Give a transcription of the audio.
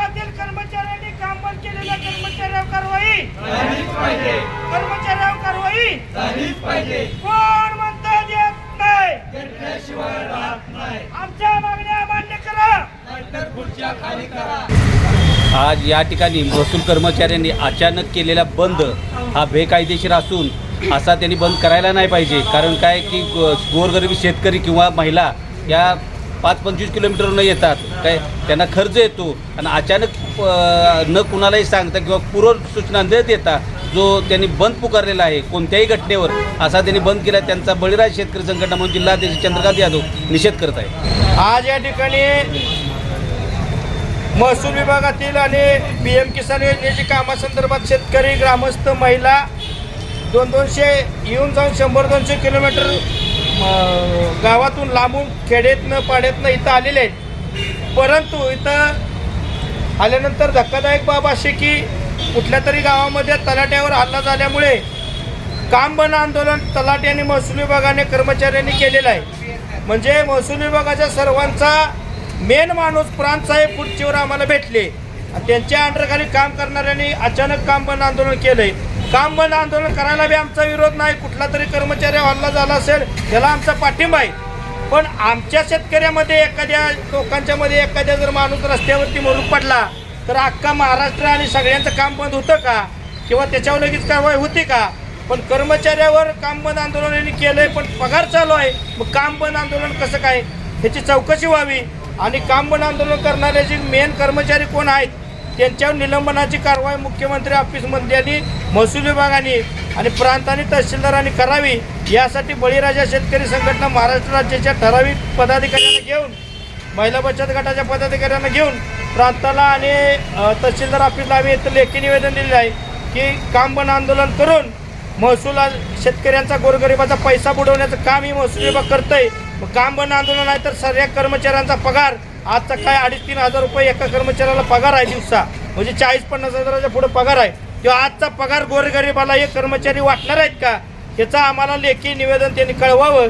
विभागातील कर्मचाऱ्यांनी काम बंद केलेल्या कर्मचाऱ्यांवर कारवाई. कर्मचाऱ्यांवर कारवाई. कोण म्हणता येत नाही. आमच्या मागण्या मान्य करा. आज या ठिकाणी महसूल कर्मचाऱ्यांनी अचानक केलेला बंद हा बेकायदेशीर असून असा त्यांनी बंद करायला नाही पाहिजे. कारण काय की गोरगरिबी शेतकरी किंवा महिला या पाच पंचवीस किलोमीटरनं येतात. काय? त्यांना खर्च येतो. आणि अचानक न कुणालाही सांगता किंवा पूर्व सूचना न देता जो त्यांनी बंद पुकारलेला आहे कोणत्याही घटनेवर असा त्यांनी बंद केला त्यांचा बळीराज शेतकरी संघटना म्हणून जिल्हाध्यक्ष चंद्रकांत यादव निषेध करत आहे. आज या ठिकाणी महसूल विभागातील आणि पी एम किसान योजनेच्या कामासंदर्भात शेतकरी ग्रामस्थ महिला दोन दोनशे येऊन जाऊन शंभर दोनशे किलोमीटर गावातून लांबून खेड्यातनं पाड्यातनं इथं आलेले आहेत. परंतु इथं आल्यानंतर धक्कादायक बाब अशी की कुठल्या तरी गावामध्ये तलाट्यावर हल्ला झाल्यामुळे काम बंद आंदोलन तलाटे आणि महसूल विभागाने कर्मचाऱ्यांनी केलेलं आहे. म्हणजे महसूल विभागाच्या सर्वांचा मेन माणूस प्रांतसाहेब पुढचीवर आम्हाला भेटले. आणि त्यांच्या अंडरखाली काम करणाऱ्यांनी अचानक काम बंद आंदोलन केलं आहे काम बंद आंदोलन करायला बी आमचा विरोध नाही. कुठला तरी कर्मचारी हल्ला झाला असेल त्याला आमचा पाठिंबा आहे. पण आमच्या शेतकऱ्यामध्ये एखाद्या लोकांच्या मध्ये एखाद्या जर माणूस रस्त्यावरती मरून पडला तर अख्खा महाराष्ट्र आणि सगळ्यांचं काम बंद होतं का? किंवा त्याच्यावर लगेच कारवाई होती का? पण कर्मचाऱ्यावर काम बंद आंदोलन यांनी केलंय पण पगार चालू आहे. मग काम बंद आंदोलन कसं काय? ह्याची चौकशी व्हावी. आणि काम बंद आंदोलन करणारे जे मेन कर्मचारी कोण आहेत? त्यांच्यावर निलंबनाची कारवाई मुख्यमंत्री ऑफिसमध्ये आणि महसूल विभागाने आणि प्रांत आणि तहसीलदारांनी करावी यासाठी बळीराजा शेतकरी संघटना महाराष्ट्र राज्याच्या ठराविक पदाधिकाऱ्यांना घेऊन महिला बचत गटाच्या पदाधिकाऱ्यांना घेऊन प्रांताला आणि तहसीलदार ऑफिसला आम्ही इथं लेखी निवेदन दिलेलं आहे की काम बंद आंदोलन करून महसूल शेतकऱ्यांचा गोरगरिबाचा पैसा बुडवण्याचं काम ही महसूल विभाग करतंय. काम बंद आंदोलन आहे तर सर्व कर्मचाऱ्यांचा पगार आजचा काय अडीच तीन हजार रुपये एका कर्मचाऱ्याला पगार आहे दिवसा. म्हणजे चाळीस पन्नास हजाराच्या पुढे पगार आहे. किंवा आजचा पगार गोरगरिबाला हे कर्मचारी वाटणार आहेत का? याचा आम्हाला लेखी निवेदन त्यांनी कळवावं.